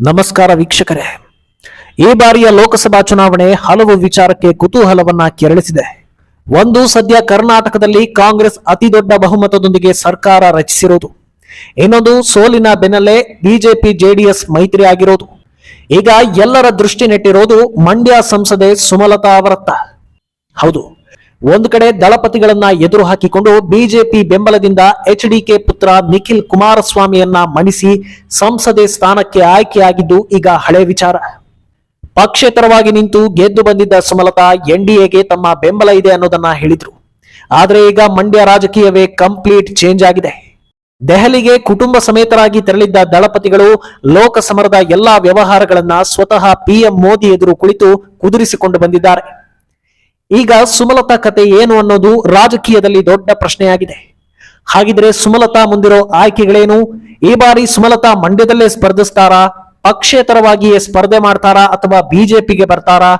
ನಮಸ್ಕಾರ ವೀಕ್ಷಕರೇ. ಈ ಬಾರಿಯ ಲೋಕಸಭಾ ಚುನಾವಣೆ ಹಲವು ವಿಚಾರಕ್ಕೆ ಕುತೂಹಲವನ್ನ ಕೆರಳಿಸಿದೆ. ಒಂದು ಸದ್ಯ ಕರ್ನಾಟಕದಲ್ಲಿ ಕಾಂಗ್ರೆಸ್ ಅತಿ ದೊಡ್ಡ ಬಹುಮತದೊಂದಿಗೆ ಸರ್ಕಾರ ರಚಿಸಿರುವುದು ಇನ್ನೊಂದು ಸೋಲಿನ ಬೆನ್ನಲ್ಲೇ ಬಿಜೆಪಿ ಜೆಡಿಎಸ್ ಮೈತ್ರಿ ಆಗಿರೋದು. ಈಗ ಎಲ್ಲರ ದೃಷ್ಟಿ ನೆಟ್ಟಿರೋದು ಮಂಡ್ಯ ಸಂಸದೆ ಸುಮಲತಾ ಅವರತ್ತ. ಹೌದು ಒಂದು ಕಡೆ ದಳಪತಿಗಳನ್ನ ಎದುರು ಹಾಕಿಕೊಂಡು ಬಿಜೆಪಿ ಬೆಂಬಲದಿಂದ ಎಚ್ ಡಿಕೆ ಪುತ್ರ ನಿಖಿಲ್ ಕುಮಾರಸ್ವಾಮಿಯನ್ನ ಮಣಿಸಿ ಸಂಸದೆ ಸ್ಥಾನಕ್ಕೆ ಆಯ್ಕೆಯಾಗಿದ್ದು ಈಗ ಹಳೆ ವಿಚಾರ. ಪಕ್ಷೇತರವಾಗಿ ನಿಂತು ಗೆದ್ದು ಬಂದಿದ್ದ ಸುಮಲತಾ ಎನ್ಡಿಎಗೆ ತಮ್ಮ ಬೆಂಬಲ ಇದೆ ಅನ್ನೋದನ್ನ ಹೇಳಿದ್ರು. ಆದ್ರೆ ಈಗ ಮಂಡ್ಯ ರಾಜಕೀಯವೇ ಕಂಪ್ಲೀಟ್ ಚೇಂಜ್ ಆಗಿದೆ. ದೆಹಲಿಗೆ ಕುಟುಂಬ ಸಮೇತರಾಗಿ ತೆರಳಿದ್ದ ದಳಪತಿಗಳು ಲೋಕಸಮರದ ಎಲ್ಲಾ ವ್ಯವಹಾರಗಳನ್ನ ಸ್ವತಃ ಪಿಎಂ ಮೋದಿ ಎದುರು ಕುಳಿತು ಕುದುರಿಸಿಕೊಂಡು ಬಂದಿದ್ದಾರೆ. ಈಗ ಸುಮಲತಾ ಕತೆ ಏನು ಅನ್ನೋದು ರಾಜಕೀಯದಲ್ಲಿ ದೊಡ್ಡ ಪ್ರಶ್ನೆಯಾಗಿದೆ. ಹಾಗಿದ್ರೆ ಸುಮಲತಾ ಮುಂದಿರೋ ಆಯ್ಕೆಗಳೇನು? ಈ ಬಾರಿ ಸುಮಲತಾ ಮಂಡ್ಯದಲ್ಲೇ ಸ್ಪರ್ಧಿಸ್ತಾರಾ? ಪಕ್ಷೇತರವಾಗಿಯೇ ಸ್ಪರ್ಧೆ ಮಾಡ್ತಾರಾ ಅಥವಾ ಬಿಜೆಪಿಗೆ ಬರ್ತಾರಾ?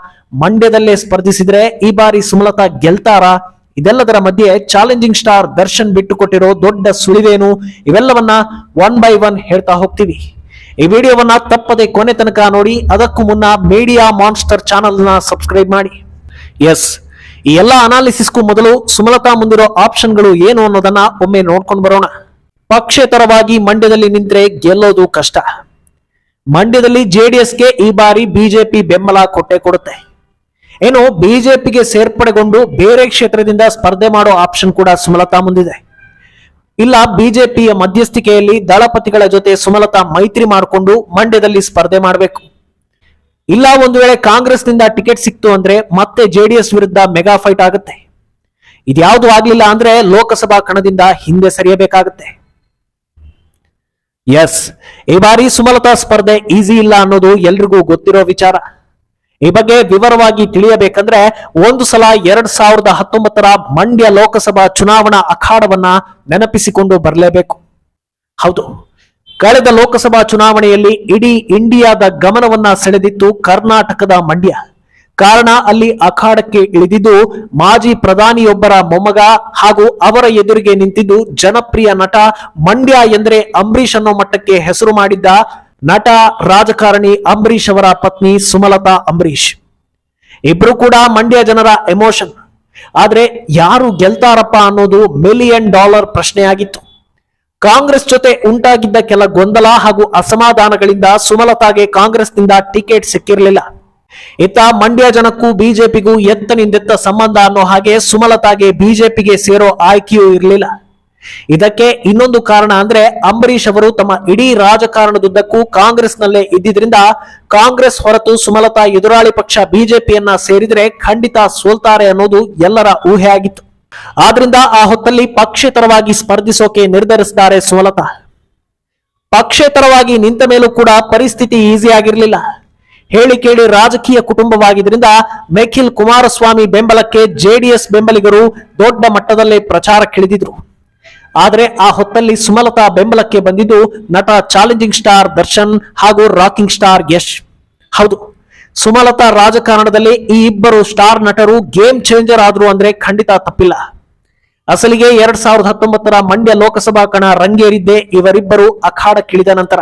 ಮಂಡ್ಯದಲ್ಲೇ ಸ್ಪರ್ಧಿಸಿದ್ರೆ ಈ ಬಾರಿ ಸುಮಲತಾ ಗೆಲ್ತಾರಾ? ಇದೆಲ್ಲದರ ಮಧ್ಯೆ ಚಾಲೆಂಜಿಂಗ್ ಸ್ಟಾರ್ ದರ್ಶನ್ ಬಿಟ್ಟುಕೊಟ್ಟಿರೋ ದೊಡ್ಡ ಸುಳಿವೇನು? ಇವೆಲ್ಲವನ್ನ ಒನ್ ಬೈ ಒನ್ ಹೇಳ್ತಾ ಹೋಗ್ತೀವಿ. ಈ ವಿಡಿಯೋವನ್ನ ತಪ್ಪದೆ ಕೊನೆ ತನಕ ನೋಡಿ, ಅದಕ್ಕೂ ಮುನ್ನ ಮೀಡಿಯಾ ಮಾನ್ಸ್ಟರ್ ಚಾನಲ್ನ ಸಬ್ಸ್ಕ್ರೈಬ್ ಮಾಡಿ. ಎಸ್ ಈ ಎಲ್ಲಾ ಅನಾಲಿಸಿಸ್ಗೂ ಮೊದಲು ಸುಮಲತಾ ಮುಂದಿರೋ ಆಪ್ಷನ್ಗಳು ಏನು ಅನ್ನೋದನ್ನ ಒಮ್ಮೆ ನೋಡ್ಕೊಂಡು ಬರೋಣ. ಪಕ್ಷೇತರವಾಗಿ ಮಂಡ್ಯದಲ್ಲಿ ನಿಂತ್ರೆ ಗೆಲ್ಲೋದು ಕಷ್ಟ. ಮಂಡ್ಯದಲ್ಲಿ ಜೆಡಿಎಸ್ಗೆ ಈ ಬಾರಿ ಬಿಜೆಪಿ ಬೆಂಬಲ ಕೊಟ್ಟೆ ಕೊಡುತ್ತೆ. ಏನು, ಬಿಜೆಪಿಗೆ ಸೇರ್ಪಡೆಗೊಂಡು ಬೇರೆ ಕ್ಷೇತ್ರದಿಂದ ಸ್ಪರ್ಧೆ ಮಾಡೋ ಆಪ್ಷನ್ ಕೂಡ ಸುಮಲತಾ ಮುಂದಿದೆ. ಇಲ್ಲ, ಬಿಜೆಪಿಯ ಮಧ್ಯಸ್ಥಿಕೆಯಲ್ಲಿ ದಳಪತಿಗಳ ಜೊತೆ ಸುಮಲತಾ ಮೈತ್ರಿ ಮಾಡಿಕೊಂಡು ಮಂಡ್ಯದಲ್ಲಿ ಸ್ಪರ್ಧೆ ಮಾಡಬೇಕು. ಇಲ್ಲ, ಒಂದು ವೇಳೆ ಕಾಂಗ್ರೆಸ್ನಿಂದ ಟಿಕೆಟ್ ಸಿಕ್ತು ಅಂದ್ರೆ ಮತ್ತೆ ಜೆಡಿಎಸ್ ವಿರುದ್ಧ ಮೆಗಾ ಫೈಟ್ ಆಗುತ್ತೆ. ಇದ್ಯಾವುದು ಆಗ್ಲಿಲ್ಲ ಅಂದ್ರೆ ಲೋಕಸಭಾ ಕಣದಿಂದ ಹಿಂದೆ ಸರಿಯಬೇಕಾಗುತ್ತೆ. ಎಸ್ ಈ ಬಾರಿ ಸುಮಲತಾ ಸ್ಪರ್ಧೆ ಈಸಿ ಇಲ್ಲ ಅನ್ನೋದು ಎಲ್ರಿಗೂ ಗೊತ್ತಿರೋ ವಿಚಾರ. ಈ ಬಗ್ಗೆ ವಿವರವಾಗಿ ತಿಳಿಯಬೇಕಂದ್ರೆ ಒಂದು ಸಲ ಎರಡ್ ಸಾವಿರದ ಹತ್ತೊಂಬತ್ತರ ಮಂಡ್ಯ ಲೋಕಸಭಾ ಚುನಾವಣಾ ಅಖಾಡವನ್ನ ನೆನಪಿಸಿಕೊಂಡು ಬರಲೇಬೇಕು. ಹೌದು ಕಳೆದ ಲೋಕಸಭಾ ಚುನಾವಣೆಯಲ್ಲಿ ಇಡೀ ಇಂಡಿಯಾದ ಗಮನವನ್ನ ಸೆಳೆದಿತ್ತು ಕರ್ನಾಟಕದ ಮಂಡ್ಯ. ಕಾರಣ ಅಲ್ಲಿ ಅಖಾಡಕ್ಕೆ ಇಳಿದಿದ್ದು ಮಾಜಿ ಪ್ರಧಾನಿಯೊಬ್ಬರ ಮೊಮ್ಮಗ ಹಾಗೂ ಅವರ ಎದುರಿಗೆ ನಿಂತಿದ್ದು ಜನಪ್ರಿಯ ನಟ ಮಂಡ್ಯ ಎಂದರೆ ಅಂಬರೀಷ್ ಅನ್ನೋ ಮಟ್ಟಕ್ಕೆ ಹೆಸರು ಮಾಡಿದ್ದ ನಟ ರಾಜಕಾರಣಿ ಅಂಬರೀಷ್ ಅವರ ಪತ್ನಿ ಸುಮಲತಾ ಅಂಬರೀಷ್. ಇಬ್ರು ಕೂಡ ಮಂಡ್ಯ ಜನರ ಎಮೋಷನ್. ಆದ್ರೆ ಯಾರು ಗೆಲ್ತಾರಪ್ಪ ಅನ್ನೋದು ಮಿಲಿಯನ್ ಡಾಲರ್ ಪ್ರಶ್ನೆಯಾಗಿತ್ತು. ಕಾಂಗ್ರೆಸ್ ಜೊತೆ ಉಂಟಾಗಿದ್ದ ಕೆಲ ಗೊಂದಲ ಹಾಗೂ ಅಸಮಾಧಾನಗಳಿಂದ ಸುಮಲತಾಗೆ ಕಾಂಗ್ರೆಸ್ನಿಂದ ಟಿಕೆಟ್ ಸಿಕ್ಕಿರಲಿಲ್ಲ. ಇತ್ತ ಮಂಡ್ಯ ಜನಕ್ಕೂ ಬಿಜೆಪಿಗೂ ಎತ್ತನಿಂದೆತ್ತ ಸಂಬಂಧ ಅನ್ನೋ ಹಾಗೆ ಸುಮಲತಾಗೆ ಬಿಜೆಪಿಗೆ ಸೇರೋ ಆಯ್ಕೆಯೂ ಇರಲಿಲ್ಲ. ಇದಕ್ಕೆ ಇನ್ನೊಂದು ಕಾರಣ ಅಂದ್ರೆ ಅಂಬರೀಷ್ ಅವರು ತಮ್ಮ ಇಡೀ ರಾಜಕಾರಣದುದ್ದಕ್ಕೂ ಕಾಂಗ್ರೆಸ್ನಲ್ಲೇ ಇದ್ದಿದ್ರಿಂದ ಕಾಂಗ್ರೆಸ್ ಹೊರತು ಸುಮಲತಾ ಎದುರಾಳಿ ಪಕ್ಷ ಬಿಜೆಪಿಯನ್ನ ಸೇರಿದ್ರೆ ಖಂಡಿತ ಸೋಲ್ತಾರೆ ಅನ್ನೋದು ಎಲ್ಲರ ಊಹೆ ಆಗಿತ್ತು ಆದ್ರಿಂದ ಆ ಹೊತ್ತಲ್ಲಿ ಪಕ್ಷೇತರವಾಗಿ ಸ್ಪರ್ಧಿಸೋಕೆ ನಿರ್ಧರಿಸಿದ್ದಾರೆ ಸೋಲತ. ಪಕ್ಷೇತರವಾಗಿ ನಿಂತ ಮೇಲೂ ಕೂಡ ಪರಿಸ್ಥಿತಿ ಈಸಿ ಆಗಿರಲಿಲ್ಲ. ಹೇಳಿ ಕೇಳಿ ರಾಜಕೀಯ ಕುಟುಂಬವಾಗಿದ್ದರಿಂದ ನಿಖಿಲ್ ಕುಮಾರಸ್ವಾಮಿ ಬೆಂಬಲಕ್ಕೆ ಜೆಡಿಎಸ್ ಬೆಂಬಲಿಗರು ದೊಡ್ಡ ಮಟ್ಟದಲ್ಲೇ ಪ್ರಚಾರಕ್ಕಿಳಿದಿದ್ರು ಆದರೆ ಆ ಹೊತ್ತಲ್ಲಿ ಸುಮಲತಾ ಬೆಂಬಲಕ್ಕೆ ಬಂದಿದ್ದು ನಟ ಚಾಲೆಂಜಿಂಗ್ ಸ್ಟಾರ್ ದರ್ಶನ್ ಹಾಗೂ ರಾಕಿಂಗ್ ಸ್ಟಾರ್ ಯಶ್. ಹೌದು ಸುಮಲತಾ ರಾಜಕಾರಣದಲ್ಲಿ ಈ ಇಬ್ಬರು ಸ್ಟಾರ್ ನಟರು ಗೇಮ್ ಚೇಂಜರ್ ಆದ್ರು ಅಂದ್ರೆ ಖಂಡಿತ ತಪ್ಪಿಲ್ಲ. ಅಸಲಿಗೆ ಎರಡ್ ಸಾವಿರದ ಹತ್ತೊಂಬತ್ತರ ಮಂಡ್ಯ ಲೋಕಸಭಾ ಕಣ ರಂಗೇರಿದ್ದೆ ಇವರಿಬ್ಬರು ಅಖಾಡಕ್ಕಿಳಿದ ನಂತರ.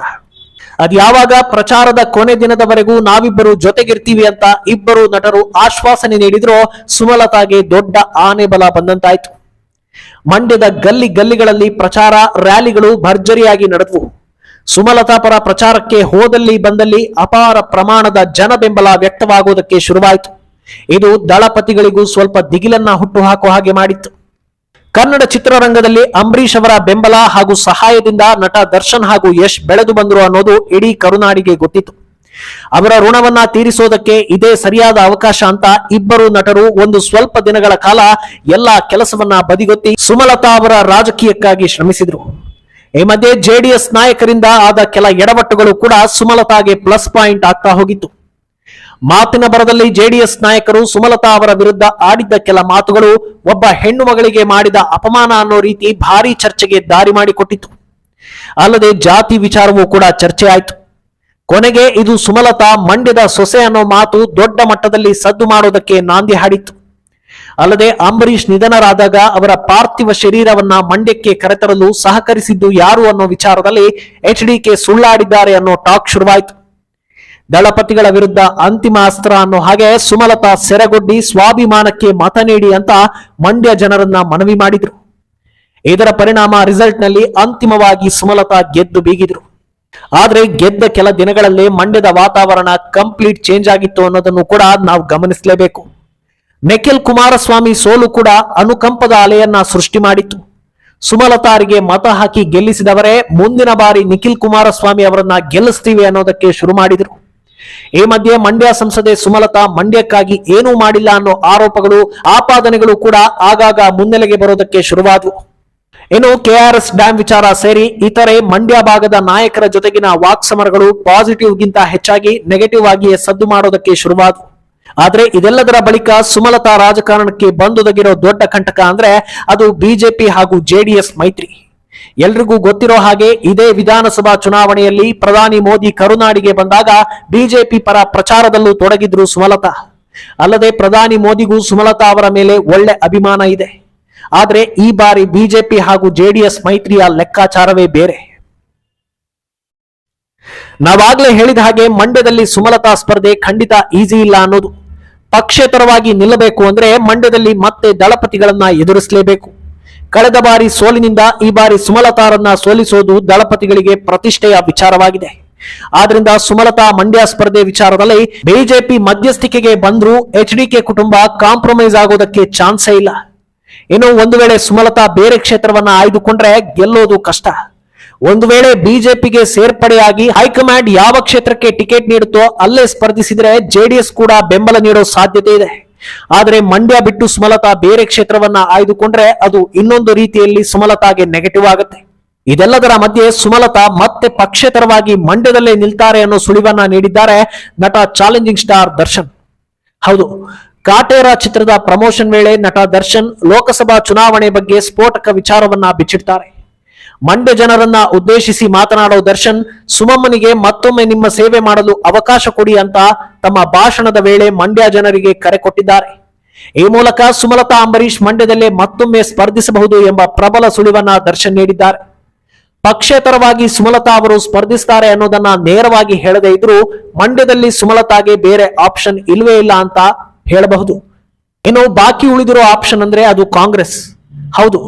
ಅದ್ ಯಾವಾಗ ಪ್ರಚಾರದ ಕೊನೆ ದಿನದವರೆಗೂ ನಾವಿಬ್ಬರು ಜೊತೆಗಿರ್ತೀವಿ ಅಂತ ಇಬ್ಬರು ನಟರು ಆಶ್ವಾಸನೆ ನೀಡಿದ್ರೋ ಸುಮಲತಾಗೆ ದೊಡ್ಡ ಆನೆ ಬಲ ಬಂದಂತಾಯ್ತು. ಮಂಡ್ಯದ ಗಲ್ಲಿ ಗಲ್ಲಿಗಳಲ್ಲಿ ಪ್ರಚಾರ, ರ್ಯಾಲಿಗಳು ಭರ್ಜರಿಯಾಗಿ ನಡೆದವು. ಸುಮಲತಾ ಪರ ಪ್ರಚಾರಕ್ಕೆ ಹೋದಲ್ಲಿ ಬಂದಲ್ಲಿ ಅಪಾರ ಪ್ರಮಾಣದ ಜನ ಬೆಂಬಲ ವ್ಯಕ್ತವಾಗುವುದಕ್ಕೆ ಶುರುವಾಯಿತು. ಇದು ದಳಪತಿಗಳಿಗೂ ಸ್ವಲ್ಪ ದಿಗಿಲನ್ನ ಹುಟ್ಟು ಹಾಕುವ ಹಾಗೆ ಮಾಡಿತ್ತು. ಕನ್ನಡ ಚಿತ್ರರಂಗದಲ್ಲಿ ಅಂಬರೀಷ್ ಅವರ ಬೆಂಬಲ ಹಾಗೂ ಸಹಾಯದಿಂದ ನಟ ದರ್ಶನ್ ಹಾಗೂ ಯಶ್ ಬೆಳೆದು ಬಂದರು ಅನ್ನೋದು ಇಡೀ ಕರುನಾಡಿಗೆ ಗೊತ್ತಿತ್ತು. ಅವರ ಋಣವನ್ನ ತೀರಿಸೋದಕ್ಕೆ ಇದೇ ಸರಿಯಾದ ಅವಕಾಶ ಅಂತ ಇಬ್ಬರು ನಟರು ಒಂದು ಸ್ವಲ್ಪ ದಿನಗಳ ಕಾಲ ಎಲ್ಲಾ ಕೆಲಸವನ್ನ ಬದಿಗೊತ್ತಿ ಸುಮಲತಾ ಅವರ ರಾಜಕೀಯಕ್ಕಾಗಿ ಶ್ರಮಿಸಿದ್ರು. ಈ ಮಧ್ಯೆ ಜೆಡಿಎಸ್ ನಾಯಕರಿಂದ ಆದ ಕೆಲ ಎಡವಟ್ಟುಗಳು ಕೂಡ ಸುಮಲತಾಗೆ ಪ್ಲಸ್ ಪಾಯಿಂಟ್ ಆಗ್ತಾ ಹೋಗಿತ್ತು. ಮಾತಿನ ಬರದಲ್ಲಿ ಜೆಡಿಎಸ್ ನಾಯಕರು ಸುಮಲತಾ ಅವರ ವಿರುದ್ಧ ಆಡಿದ್ದ ಕೆಲ ಮಾತುಗಳು ಒಬ್ಬ ಹೆಣ್ಣು ಮಗಳಿಗೆ ಮಾಡಿದ ಅಪಮಾನ ಅನ್ನೋ ರೀತಿ ಭಾರಿ ಚರ್ಚೆಗೆ ದಾರಿ ಮಾಡಿಕೊಟ್ಟಿತ್ತು. ಅಲ್ಲದೆ ಜಾತಿ ವಿಚಾರವೂ ಕೂಡ ಚರ್ಚೆ ಆಯಿತು. ಕೊನೆಗೆ ಇದು ಸುಮಲತಾ ಮಂಡ್ಯದ ಸೊಸೆ ಅನ್ನೋ ಮಾತು ದೊಡ್ಡ ಮಟ್ಟದಲ್ಲಿ ಸದ್ದು ಮಾಡೋದಕ್ಕೆ ನಾಂದಿ ಹಾಡಿತ್ತು. ಅಲ್ಲದೆ ಅಂಬರೀಷ್ ನಿಧನರಾದಾಗ ಅವರ ಪಾರ್ಥಿವ ಶರೀರವನ್ನ ಮಂಡ್ಯಕ್ಕೆ ಕರೆತರಲು ಸಹಕರಿಸಿದ್ದು ಯಾರು ಅನ್ನೋ ವಿಚಾರದಲ್ಲಿ ಎಚ್ ಡಿಕೆ ಸುಳ್ಳಾಡಿದ್ದಾರೆ ಅನ್ನೋ ಟಾಕ್ ಶುರುವಾಯಿತು. ದಳಪತಿಗಳ ವಿರುದ್ಧ ಅಂತಿಮ ಅಸ್ತ್ರ ಅನ್ನೋ ಹಾಗೆ ಸುಮಲತಾ ಸೆರೆಗೊಡ್ಡಿ ಸ್ವಾಭಿಮಾನಕ್ಕೆ ಮತ ನೀಡಿ ಅಂತ ಮಂಡ್ಯ ಜನರನ್ನ ಮನವಿ ಮಾಡಿದ್ರು. ಇದರ ಪರಿಣಾಮ ರಿಸಲ್ಟ್ನಲ್ಲಿ ಅಂತಿಮವಾಗಿ ಸುಮಲತಾ ಗೆದ್ದು ಬೀಗಿದ್ರು. ಆದ್ರೆ ಗೆದ್ದ ಕೆಲ ದಿನಗಳಲ್ಲೇ ಮಂಡ್ಯದ ವಾತಾವರಣ ಕಂಪ್ಲೀಟ್ ಚೇಂಜ್ ಆಗಿತ್ತು ಅನ್ನೋದನ್ನು ಕೂಡ ನಾವು ಗಮನಿಸಲೇಬೇಕು. ನಿಖಿಲ್ ಕುಮಾರಸ್ವಾಮಿ ಸೋಲು ಕೂಡ ಅನುಕಂಪದ ಅಲೆಯನ್ನ ಸೃಷ್ಟಿ ಮಾಡಿತ್ತು. ಸುಮಲತಾರಿಗೆ ಮತ ಹಾಕಿ ಗೆಲ್ಲಿಸಿದವರೇ ಮುಂದಿನ ಬಾರಿ ನಿಖಿಲ್ ಕುಮಾರಸ್ವಾಮಿ ಅವರನ್ನ ಗೆಲ್ಲಿಸ್ತೀವಿ ಅನ್ನೋದಕ್ಕೆ ಶುರು ಮಾಡಿದರು. ಈ ಮಧ್ಯೆ ಮಂಡ್ಯ ಸಂಸದೆ ಸುಮಲತಾ ಮಂಡ್ಯಕ್ಕಾಗಿ ಏನೂ ಮಾಡಿಲ್ಲ ಅನ್ನೋ ಆರೋಪಗಳು, ಆಪಾದನೆಗಳು ಕೂಡ ಆಗಾಗ ಮುನ್ನೆಲೆಗೆ ಬರೋದಕ್ಕೆ ಶುರುವಾದವು. ಇನ್ನು ಕೆಆರ್ಎಸ್ ಡ್ಯಾಂ ವಿಚಾರ ಸೇರಿ ಇತರೆ ಮಂಡ್ಯ ಭಾಗದ ನಾಯಕರ ಜೊತೆಗಿನ ವಾಕ್ಸಮರಗಳು ಪಾಸಿಟಿವ್ ಗಿಂತ ಹೆಚ್ಚಾಗಿ ನೆಗೆಟಿವ್ ಆಗಿಯೇ ಸದ್ದು ಮಾಡೋದಕ್ಕೆ ಶುರುವಾದವು. ಆದ್ರೆ ಇದೆಲ್ಲದರ ಬಳಿಕ ಸುಮಲತಾ ರಾಜಕಾರಣಕ್ಕೆ ಬಂದುದಗಿರೋ ದೊಡ್ಡ ಕಂಟಕ ಅಂದ್ರೆ ಅದು ಬಿಜೆಪಿ ಹಾಗೂ ಜೆಡಿಎಸ್ ಮೈತ್ರಿ. ಎಲ್ರಿಗೂ ಗೊತ್ತಿರೋ ಹಾಗೆ ಇದೇ ವಿಧಾನಸಭಾ ಚುನಾವಣೆಯಲ್ಲಿ ಪ್ರಧಾನಿ ಮೋದಿ ಕರುನಾಡಿಗೆ ಬಂದಾಗ ಬಿಜೆಪಿ ಪರ ಪ್ರಚಾರದಲ್ಲೂ ತೊಡಗಿದ್ರು ಸುಮಲತಾ. ಅಲ್ಲದೆ ಪ್ರಧಾನಿ ಮೋದಿಗೂ ಸುಮಲತಾ ಅವರ ಮೇಲೆ ಒಳ್ಳೆ ಅಭಿಮಾನ ಇದೆ. ಆದ್ರೆ ಈ ಬಾರಿ ಬಿಜೆಪಿ ಹಾಗೂ ಜೆಡಿಎಸ್ ಮೈತ್ರಿಯ ಲೆಕ್ಕಾಚಾರವೇ ಬೇರೆ. ನಾವಾಗ್ಲೇ ಹೇಳಿದ ಹಾಗೆ ಮಂಡ್ಯದಲ್ಲಿ ಸುಮಲತಾ ಸ್ಪರ್ಧೆ ಖಂಡಿತ ಈಸಿ ಇಲ್ಲ ಅನ್ನೋದು. ಪಕ್ಷೇತರವಾಗಿ ನಿಲ್ಲಬೇಕು ಅಂದ್ರೆ ಮಂಡ್ಯದಲ್ಲಿ ಮತ್ತೆ ದಳಪತಿಗಳನ್ನ ಎದುರಿಸಲೇಬೇಕು. ಕಳೆದ ಬಾರಿ ಸೋಲಿನಿಂದ ಈ ಬಾರಿ ಸುಮಲತಾರನ್ನ ಸೋಲಿಸೋದು ದಳಪತಿಗಳಿಗೆ ಪ್ರತಿಷ್ಠೆಯ ವಿಚಾರವಾಗಿದೆ. ಆದ್ರಿಂದ ಸುಮಲತಾ ಮಂಡ್ಯ ಸ್ಪರ್ಧೆ ವಿಚಾರದಲ್ಲಿ ಬಿಜೆಪಿ ಮಧ್ಯಸ್ಥಿಕೆಗೆ ಬಂದ್ರೂ ಎಚ್ ಡಿ ಕೆ ಕುಟುಂಬ ಕಾಂಪ್ರಮೈಸ್ ಆಗೋದಕ್ಕೆ ಚಾನ್ಸೇ ಇಲ್ಲ. ಇನ್ನು ಒಂದು ವೇಳೆ ಸುಮಲತಾ ಬೇರೆ ಕ್ಷೇತ್ರವನ್ನ ಆಯ್ದುಕೊಂಡ್ರೆ ಗೆಲ್ಲೋದು ಕಷ್ಟ. ಒಂದು ವೇಳೆ ಬಿಜೆಪಿಗೆ ಸೇರ್ಪಡೆಯಾಗಿ ಹೈಕಮಾಂಡ್ ಯಾವ ಕ್ಷೇತ್ರಕ್ಕೆ ಟಿಕೆಟ್ ನೀಡುತ್ತೋ ಅಲ್ಲೇ ಸ್ಪರ್ಧಿಸಿದ್ರೆ ಜೆಡಿಎಸ್ ಕೂಡ ಬೆಂಬಲ ನೀಡೋ ಸಾಧ್ಯತೆ ಇದೆ. ಆದರೆ ಮಂಡ್ಯ ಬಿಟ್ಟು ಸುಮಲತಾ ಬೇರೆ ಕ್ಷೇತ್ರವನ್ನ ಆಯ್ದುಕೊಂಡ್ರೆ ಅದು ಇನ್ನೊಂದು ರೀತಿಯಲ್ಲಿ ಸುಮಲತಾಗೆ ನೆಗೆಟಿವ್ ಆಗುತ್ತೆ. ಇದೆಲ್ಲದರ ಮಧ್ಯೆ ಸುಮಲತಾ ಮತ್ತೆ ಪಕ್ಷೇತರವಾಗಿ ಮಂಡ್ಯದಲ್ಲೇ ನಿಲ್ತಾರೆ ಅನ್ನೋ ಸುಳಿವನ್ನ ನೀಡಿದ್ದಾರೆ ನಟ ಚಾಲೆಂಜಿಂಗ್ ಸ್ಟಾರ್ ದರ್ಶನ್. ಹೌದು, ಕಾಟೇರ ಚಿತ್ರದ ಪ್ರಮೋಷನ್ ವೇಳೆ ನಟ ದರ್ಶನ್ ಲೋಕಸಭಾ ಚುನಾವಣೆ ಬಗ್ಗೆ ಸ್ಫೋಟಕ ವಿಚಾರವನ್ನ ಬಿಚ್ಚಿಡ್ತಾರೆ. ಮಂಡ್ಯ ಜನರನ್ನ ಉದ್ದೇಶಿಸಿ ಮಾತನಾಡೋ ದರ್ಶನ್, ಸುಮಮ್ಮನಿಗೆ ಮತ್ತೊಮ್ಮೆ ನಿಮ್ಮ ಸೇವೆ ಮಾಡಲು ಅವಕಾಶ ಕೊಡಿ ಅಂತ ತಮ್ಮ ಭಾಷಣದ ವೇಳೆ ಮಂಡ್ಯ ಜನರಿಗೆ ಕರೆ ಕೊಟ್ಟಿದ್ದಾರೆ. ಈ ಮೂಲಕ ಸುಮಲತಾ ಅಂಬರೀಶ್ ಮಂಡ್ಯದಲ್ಲೇ ಮತ್ತೊಮ್ಮೆ ಸ್ಪರ್ಧಿಸಬಹುದು ಎಂಬ ಪ್ರಬಲ ಸುಳಿವನ್ನ ದರ್ಶನ್ ನೀಡಿದ್ದಾರೆ. ಪಕ್ಷೇತರವಾಗಿ ಸುಮಲತಾ ಅವರು ಸ್ಪರ್ಧಿಸ್ತಾರೆ ಅನ್ನೋದನ್ನ ನೇರವಾಗಿ ಹೇಳದೇ ಇದ್ರೂ ಮಂಡ್ಯದಲ್ಲಿ ಸುಮಲತಾಗೆ ಬೇರೆ ಆಪ್ಷನ್ ಇಲ್ವೇ ಇಲ್ಲ ಅಂತ ಹೇಳಬಹುದು. ಇನ್ನು ಬಾಕಿ ಉಳಿದಿರೋ ಆಪ್ಷನ್ ಅಂದ್ರೆ ಅದು ಕಾಂಗ್ರೆಸ್. ಹೌದು,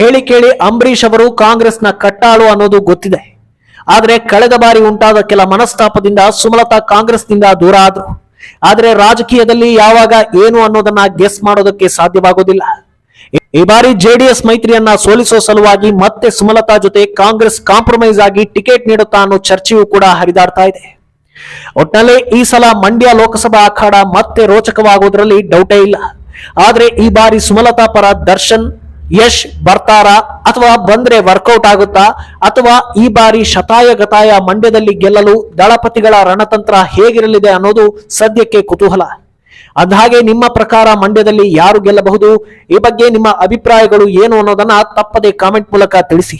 ಹೇಳಿ ಕೇಳಿ ಅಂಬರೀಷ್ ಅವರು ಕಾಂಗ್ರೆಸ್ನ ಕಟ್ಟಾಳು ಅನ್ನೋದು ಗೊತ್ತಿದೆ. ಆದರೆ ಕಳೆದ ಬಾರಿ ಉಂಟಾದ ಕೆಲ ಮನಸ್ತಾಪದಿಂದ ಸುಮಲತಾ ಕಾಂಗ್ರೆಸ್ನಿಂದ ದೂರ ಆದ್ರು. ಆದರೆ ರಾಜಕೀಯದಲ್ಲಿ ಯಾವಾಗ ಏನು ಅನ್ನೋದನ್ನ ಗೆಸ್ ಮಾಡೋದಕ್ಕೆ ಸಾಧ್ಯವಾಗೋದಿಲ್ಲ. ಈ ಬಾರಿ ಜೆಡಿಎಸ್ ಮೈತ್ರಿಯನ್ನ ಸೋಲಿಸೋ ಸಲುವಾಗಿ ಮತ್ತೆ ಸುಮಲತಾ ಜೊತೆ ಕಾಂಗ್ರೆಸ್ ಕಾಂಪ್ರಮೈಸ್ ಆಗಿ ಟಿಕೆಟ್ ನೀಡುತ್ತಾ ಅನ್ನೋ ಚರ್ಚೆಯೂ ಕೂಡ ಹರಿದಾಡ್ತಾ ಇದೆ. ಒಟ್ನಲ್ಲಿ ಈ ಸಲ ಮಂಡ್ಯ ಲೋಕಸಭಾ ಅಖಾಡ ಮತ್ತೆ ರೋಚಕವಾಗುವುದರಲ್ಲಿ ಡೌಟೇ ಇಲ್ಲ. ಆದರೆ ಈ ಬಾರಿ ಸುಮಲತಾ ಪರ ದರ್ಶನ್ ಯಶ್ ಬರ್ತಾರಾ ಅಥವಾ ಬಂದ್ರೆ ವರ್ಕೌಟ್ ಆಗುತ್ತಾ? ಅಥವಾ ಈ ಬಾರಿ ಶತಾಯ ಗತಾಯ ಮಂಡ್ಯದಲ್ಲಿ ಗೆಲ್ಲಲು ದಳಪತಿಗಳ ರಣತಂತ್ರ ಹೇಗಿರಲಿದೆ ಅನ್ನೋದು ಸದ್ಯಕ್ಕೆ ಕುತೂಹಲ. ಅಂದಹಾಗೆ ನಿಮ್ಮ ಪ್ರಕಾರ ಮಂಡ್ಯದಲ್ಲಿ ಯಾರು ಗೆಲ್ಲಬಹುದು? ಈ ಬಗ್ಗೆ ನಿಮ್ಮ ಅಭಿಪ್ರಾಯಗಳು ಏನು ಅನ್ನೋದನ್ನ ತಪ್ಪದೆ ಕಾಮೆಂಟ್ ಮೂಲಕ ತಿಳಿಸಿ.